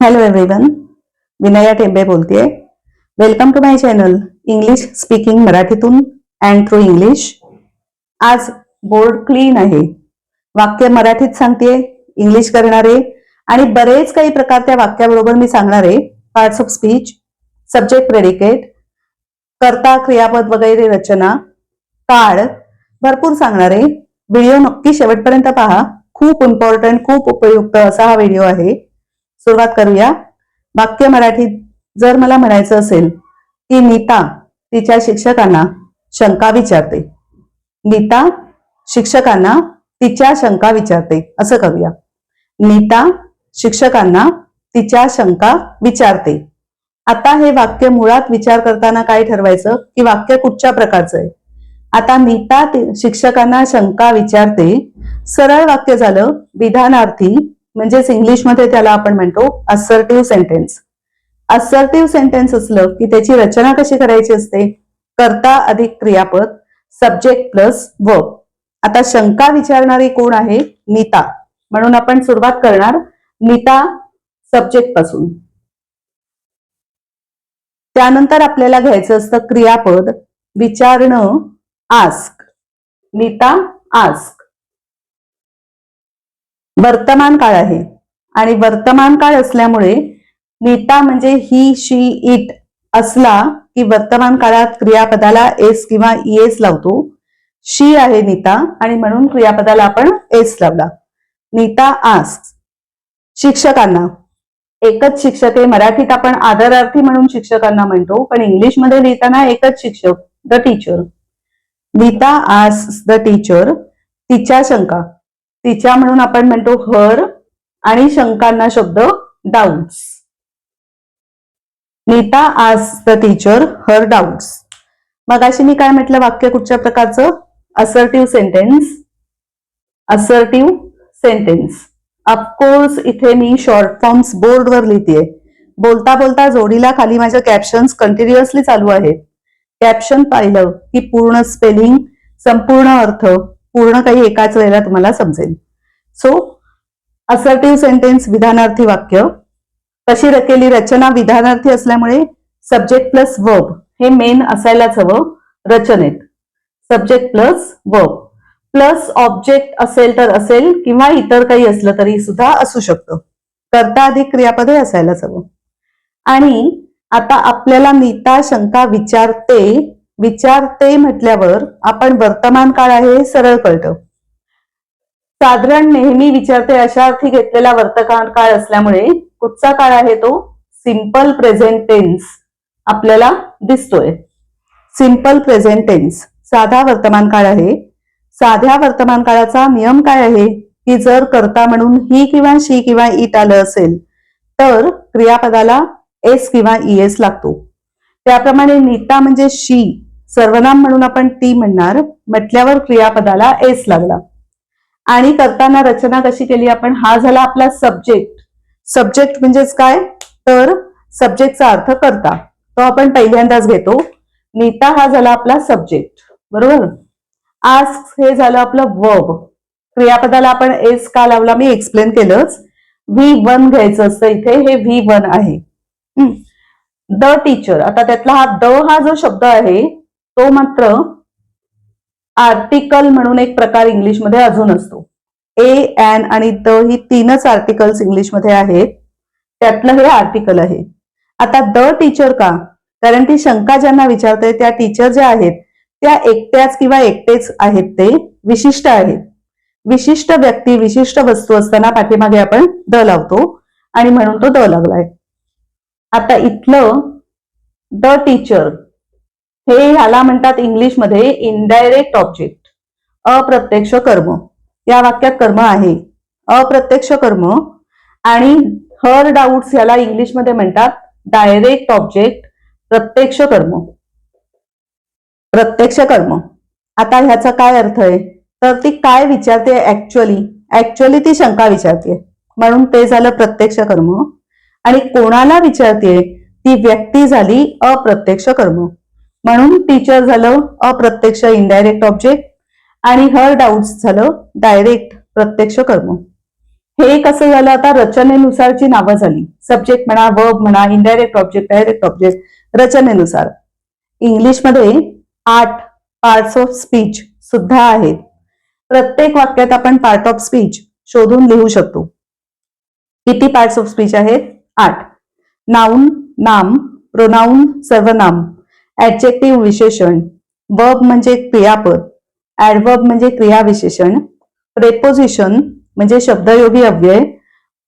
Hello everyone Vinaya Tembe बोलतेय. Welcome to my channel English speaking मराठीतून and through English आज board clean आहे. वाक्य मराठीत सांगतेय इंग्लिश करणारे आणि बरेच काही प्रकार त्या वाक्याबरोबर मी सांगणार आहे. Parts of speech subject predicate कर्ता क्रियापद वगैरे रचना काळ भरपूर सांगणार आहे. व्हिडिओ नक्की शेवटपर्यंत पहा. खूप इम्पॉर्टंट खूप उपयुक्त असा हा व्हिडिओ आहे. सुरुवात करूया. वाक्य मराठीत जर मला म्हणायचं असेल की नीता तिच्या शिक्षकांना शंका विचारते. नीता शिक्षकांना तिच्या शंका विचारते. असं करूया. नीता शिक्षकांना तिच्या शंका विचारते. आता हे वाक्य मुळात विचार करताना काय ठरवायचं? की वाक्य कुठच्या प्रकारचं आहे? आता नीता शिक्षकांना शंका विचारते. सरळ वाक्य झालं विधानार्थी म्हणजेच इंग्लिशमध्ये त्याला आपण म्हणतो असर्टिव्ह सेंटेन्स असर्टिव्ह सेंटेन्स असलं की त्याची रचना कशी करायची असते? कर्ता अधिक क्रियापद सब्जेक्ट प्लस व आता शंका विचारणारी कोण आहे? नीता. म्हणून आपण सुरुवात करणार नीता सब्जेक्टपासून. त्यानंतर आपल्याला घ्यायचं असतं क्रियापद विचारणं आस्क नीता आस्क वर्तमान काळ आहे. आणि वर्तमान काळ असल्यामुळे नीता म्हणजे ही शी इट असला की वर्तमान काळात क्रियापदाला एस किंवा एस लावतो. शी आहे नीता आणि म्हणून क्रियापदाला आपण एस लावला. नीता आस शिक्षकांना. एकच शिक्षक आहे. मराठीत आपण आदरार्थी म्हणून शिक्षकांना म्हणतो पण इंग्लिशमध्ये लिहिताना एकच शिक्षक द टीचर नीता आस द टीचर तिच्या शंका. तिच्या म्हणून आपण म्हणतो हर आणि शंकांना शब्द डाऊट्स नीता आज द टीचर हर डाऊट्स मग अशी मी काय म्हटलं वाक्य कुठच्या प्रकारचं? Assertive sentence assertive sentence of course इथे मी शॉर्ट फॉर्म्स बोर्डवर लिहितेय. बोलता बोलता जोडीला खाली माझ्या कॅप्शन्स कंटिन्युअसली चालू आहेत. कॅप्शन पाहिलं की पूर्ण स्पेलिंग संपूर्ण अर्थ पूर्ण काही एकाच वेळेला तुम्हाला समजेल. सो असर्टिव्ह सेंटेन्स विधानार्थी वाक्य तशी केली रचना विधानार्थी असल्यामुळे सब्जेक्ट प्लस वर्ब हे मेन असायलाच हवं रचनेत. Subject plus verb plus object असेल तर असेल किंवा इतर काही असलं तरी सुद्धा असू शकतं. करता अधिक क्रियापदे असायलाच हवं. आणि आता आपल्याला नीता शंका विचारते विचारते म्हटल्यावर आपण वर्तमान काळ आहे हे सरळ कळतं. साधारण नेहमी विचारते अशा अर्थी घेतलेला वर्तमान काळ असल्यामुळे कुठचा काळ आहे तो? सिंपल प्रेझेंट टेन्स आपल्याला दिसतोय. सिंपल प्रेझेंट टेन्स साधा वर्तमान काळ आहे. साध्या वर्तमान काळाचा नियम काय आहे? की जर करता म्हणून ही किंवा शी किंवा इट आलं असेल तर क्रियापदाला एस किंवा ईएस लागतो. त्याप्रमाणे नीता म्हणजे शी सर्वनाम म्हणून आपण ती म्हणणार. म्हटल्यावर क्रियापदाला एस लागला. आणि करताना रचना कशी केली आपण? हा झाला आपला सब्जेक्ट सब्जेक्ट म्हणजेच काय? तर सब्जेक्टचा अर्थ करता. तो आपण पहिल्यांदाच घेतो. नीता हा झाला आपला सब्जेक्ट बरोबर? आज हे झालं आपलं वर्ब क्रियापदाला आपण एस का लावला? मी एक्सप्लेन केलंच. व्ही वन घ्यायचं असतं इथे. हे व्ही वन आहे. द टीचर आता त्यातला हा द हा जो शब्द आहे तो मात्र आर्टिकल म्हणून एक प्रकार इंग्लिशमध्ये अजून असतो. ए एन आणि द ही तीनच आर्टिकल्स इंग्लिशमध्ये आहेत. त्यातलं हे आर्टिकल आहे. आता द टीचर का? कारण ती शंका ज्यांना विचारते त्या टीचर ज्या आहेत त्या एकट्याच किंवा एकटेच आहेत ते विशिष्ट आहेत. विशिष्ट व्यक्ती विशिष्ट वस्तू असताना पाठीमागे आपण द लावतो आणि म्हणून तो द लागलाय. आता इथलं द टीचर हे ह्याला म्हणतात इंग्लिशमध्ये इनडायरेक्ट ऑब्जेक्ट अप्रत्यक्ष कर्म. या वाक्यात कर्म आहे. अप्रत्यक्ष कर्म आणि हर डाऊट्स याला इंग्लिशमध्ये म्हणतात डायरेक्ट ऑब्जेक्ट प्रत्यक्ष कर्म. प्रत्यक्ष कर्म. आता ह्याचा काय अर्थ आहे? तर ती काय विचारते ऍक्च्युअली ऍक्च्युअली ती शंका विचारते. म्हणून ते झालं प्रत्यक्ष कर्म. आणि कोणाला विचारते? ती व्यक्ती झाली अप्रत्यक्ष कर्म. म्हणून टीचर झालं अप्रत्यक्ष इनडायरेक्ट ऑब्जेक्ट आणि हर डाऊट्स झालं डायरेक्ट प्रत्यक्ष कर्म. हे कसं झालं आता रचनेनुसारची नावं झाली. सब्जेक्ट म्हणा वर्ब म्हणा इनडायरेक्ट ऑब्जेक्ट डायरेक्ट ऑब्जेक्ट रचनेनुसार. इंग्लिशमध्ये आठ पार्ट्स ऑफ स्पीच सुद्धा आहेत. प्रत्येक वाक्यात आपण पार्ट ऑफ स्पीच शोधून लिहू शकतो. किती पार्ट्स ऑफ स्पीच आहेत? आठ. नाऊन नाम प्रोनाऊन सर्वनाम. ऍडजेक्टिव्ह विशेषण. वर्ब म्हणजे क्रियापद. ऍडवर्ब म्हणजे क्रियाविशेषण प्रेपोजिशन म्हणजे शब्दयोगी अव्यय.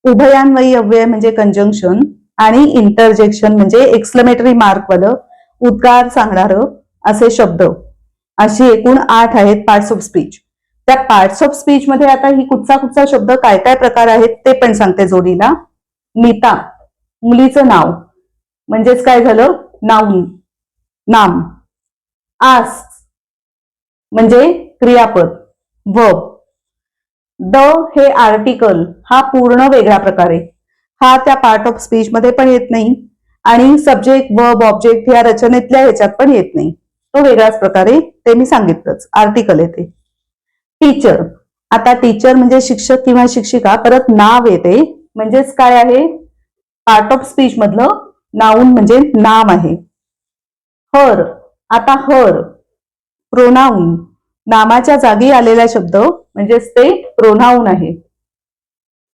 उभयान्वयी अव्यय म्हणजे कंजंक्शन आणि इंटरजेक्शन म्हणजे एक्सक्लेमेटरी मार्कवालं उद्गार सांगणारं असे शब्द. अशी एकूण आठ आहेत पार्ट्स ऑफ स्पीच त्या पार्ट्स ऑफ स्पीच मध्ये आता ही कुठचा कुठचा शब्द काय काय प्रकार आहेत ते पण सांगते जोडीला. नीता. मुलीचं नाव. म्हणजेच काय झालं? नाऊन नाम. आस. म्हणजे क्रियापद. वर्ब द हे आर्टिकल हा पूर्ण वेगळ्या प्रकारे. हा त्या पार्ट ऑफ स्पीच मध्ये पण येत नाही आणि सब्जेक्ट वर्ब ऑब्जेक्ट या रचनेतल्या ह्याच्यात पण येत नाही. तो वेगळ्याच प्रकारे ते मी सांगितलंच. आर्टिकल येते. टीचर आता टीचर म्हणजे शिक्षक किंवा शिक्षिका परत नाव येते. म्हणजेच काय आहे? पार्ट ऑफ स्पीच मधलं नाऊन म्हणजे नाम आहे. हर आता हर प्रोनाऊन नामाच्या जागी आलेला शब्द म्हणजेच ते प्रोनाऊन आहे.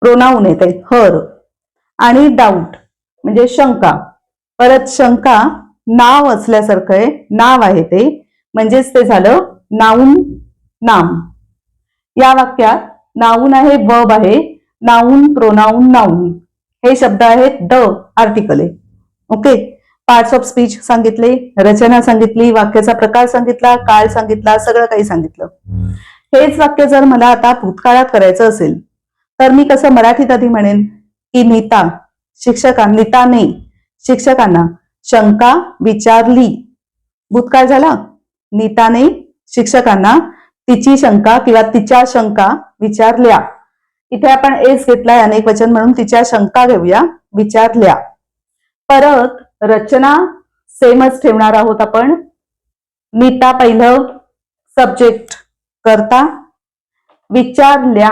प्रोनाऊन येते हर. आणि डाऊट म्हणजे शंका. परत शंका नाव असल्यासारखं आहे नाव आहे ते. म्हणजेच ते झालं नाऊन नाम. या वाक्यात नाऊन आहे बब आहे नाऊन प्रोनाऊन नाऊन हे शब्द आहेत द आर्टिकल आहे ओके पार्ट्स ऑफ स्पीच सांगितले रचना सांगितली वाक्याचा प्रकार सांगितला काळ सांगितला सगळं काही सांगितलं. हेच वाक्य जर मला आता भूतकाळात करायचं असेल तर मी कसं मराठीत आधी म्हणेन? की नीता शिक्षका नीताने शिक्षकांना शंका विचारली. भूतकाळ झाला. नीताने शिक्षकांना तिची शंका किंवा तिच्या शंका विचारल्या. इथे आपण एस घेतलाय अनेक वचन म्हणून तिच्या शंका घेऊया विचारल्या. परत रचना सेमच ठेवणार आहोत आपण. नीता पहिलं सब्जेक्ट करता. विचारल्या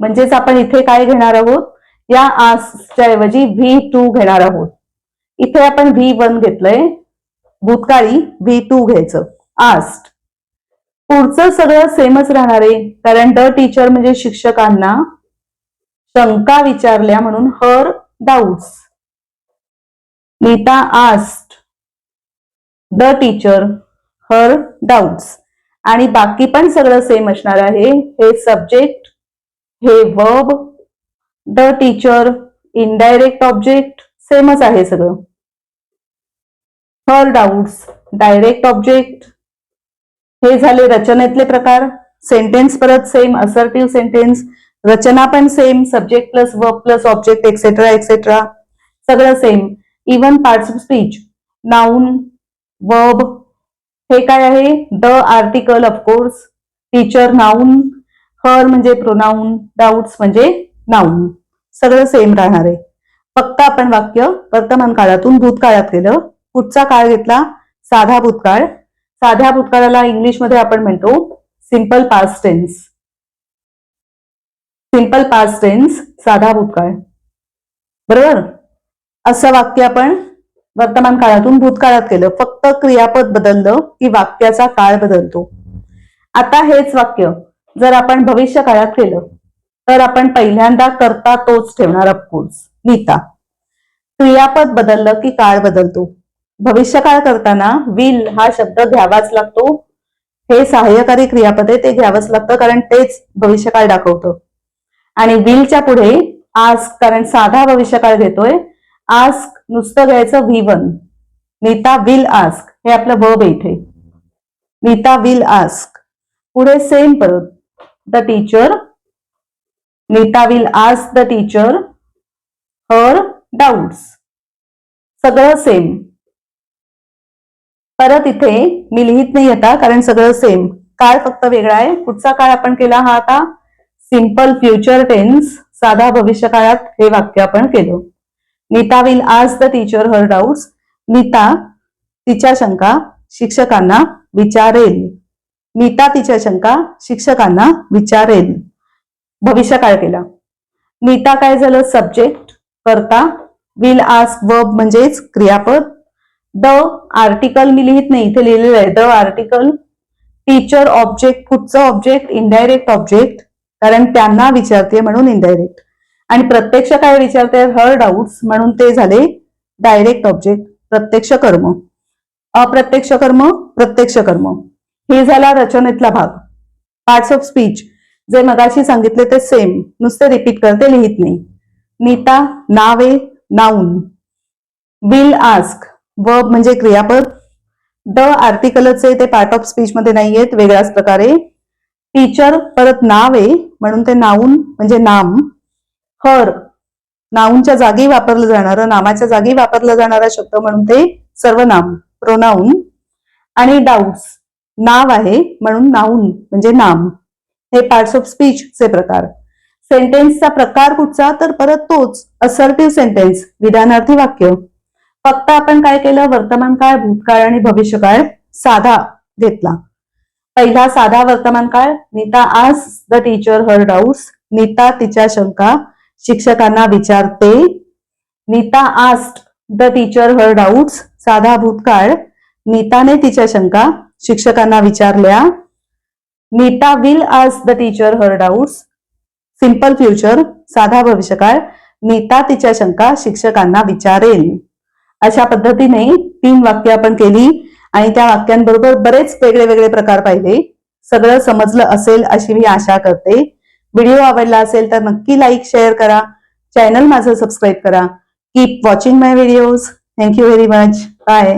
म्हणजेच आपण इथे काय घेणार आहोत? या आसच्या ऐवजी व्ही टू घेणार आहोत. इथे आपण व्ही वन घेतलंय. भूतकाळी व्ही टू घ्यायचं. आस्ट पुढचं सगळं सेमच राहणार आहे. कारण द टीचर म्हणजे शिक्षकांना शंका विचारल्या म्हणून her doubts Nita asked the teacher her doubts आणि बाकी पण सगळं सेम असणार आहे. हे सब्जेक्ट हे verb the teacher indirect object सेमच आहे सगळं. हर डाऊट्स डायरेक्ट ऑब्जेक्ट हे झाले रचनेतले प्रकार. सेंटेन्स परत सेम असर्टिव्ह सेंटेन्स रचना पण same subject plus verb plus object etcetera etcetera सगळं same even parts of speech noun verb हे काय आहे? The article of course teacher noun her म्हणजे प्रोनाऊन डाऊट्स म्हणजे नाऊन सगळं सेम राहणार आहे. फक्त आपण वाक्य वर्तमान काळातून भूतकाळात केलं. पुढचा काळ घेतला साधा भूतकाळ. साध्या भूतकाळाला इंग्लिशमध्ये आपण म्हणतो simple past tense simple past tense साधा भूतकाळ. बरोबर? असं वाक्य आपण वर्तमान काळातून भूतकाळात केलं. फक्त क्रियापद बदललं की वाक्याचा काळ बदलतो. आता हेच वाक्य जर आपण भविष्य काळात केलं तर आपण पहिल्यांदा करता तोच ठेवणार ऑफकोर्स नीता क्रियापद बदललं की काळ बदलतो. भविष्यकाळ करताना विल हा शब्द घ्यावाच लागतो. हे सहाय्यकारी क्रियापद आहे ते घ्यावंच लागतं कारण तेच भविष्यकाळ दाखवतं. आणि विलच्या पुढे आज कारण साधा भविष्यकाळ घेतोय आस्क नुसतं घ्यायचं V one. Nita will ask. हे आपलं वर्ब इथे. Nita will ask. पुढे सेम परत. The teacher Nita will ask the teacher her doubts सगळं सेम परत इथे मी लिहित नाही आता कारण सगळं सेम काळ फक्त वेगळा आहे. पुढचा काळ आपण केला हा आता. सिंपल फ्युचर टेन्स साधा भविष्य काळात हे वाक्य आपण केलं. Nita will ask the teacher her doubts Nita तिच्या शंका शिक्षकांना विचारेल. नीता तिच्या शंका शिक्षकांना विचारेल. भविष्यकाळ केला? नीता काय झालं? सब्जेक्ट करता विल आस्क वर्ब म्हणजेच क्रियापद. द आर्टिकल मी लिहित नाही इथे लिहिलेलं आहे. द आर्टिकल टीचर ऑब्जेक्ट कुठचं ऑब्जेक्ट इनडायरेक्ट ऑब्जेक्ट कारण त्यांना विचारते म्हणून इनडायरेक्ट आणि प्रत्यक्ष काय विचारते? हर डाऊट्स म्हणून ते झाले डायरेक्ट ऑब्जेक्ट प्रत्यक्ष कर्म. अप्रत्यक्ष कर्म प्रत्यक्ष कर्म. हे झाला रचनेतला भाग. पार्ट्स ऑफ स्पीच जे मगाशी सांगितले ते सेम नुसते रिपीट करते लिहित नाही. नीता नावे नाऊन विल आस्क वर्ब म्हणजे क्रियापद. द आर्टिकलचे ते पार्ट ऑफ स्पीच मध्ये नाही आहेत वेगळ्याच प्रकारे. टीचर परत नावे म्हणून ते नाऊन म्हणजे नाम. हर नाऊनच्या जागी वापरलं जाणारं नामाच्या जागी वापरला जाणारा शब्द म्हणून ते सर्वनाम प्रोनाऊन आणि डाऊट्स नाव आहे म्हणून नाऊन म्हणजे नाम. हे पार्ट्स ऑफ स्पीच चे प्रकार. सेंटेन्सचा प्रकार कुठचा तर परत तोच असर्टिव्ह सेंटेन्स विधानार्थी वाक्य. फक्त आपण काय केलं? वर्तमान काळ भूतकाळ आणि भविष्यकाळ साधा घेतला. पहिला साधा वर्तमान काळ नीता आज the teacher her doubts Nita तिच्या शंका शिक्षकांना विचारते. Nita asked the teacher her doubts साधा भूतकाळ. नीताने तिच्या शंका शिक्षकांना विचारल्या. Nita will ask the teacher her doubts simple future साधा भविष्यकाळ. नीता तिच्या शंका शिक्षकांना विचारेल. अशा पद्धतीने तीन वाक्य आपण केली आणि त्या वाक्यांबरोबर बरेच वेगळे वेगळे प्रकार पाहिले. सगळं समजलं असेल अशी मी आशा करते. व्हिडिओ आवडला असेल तर नक्की लाईक शेअर करा. चॅनल माझं सबस्क्राईब करा. Keep watching my videos thank you very much bye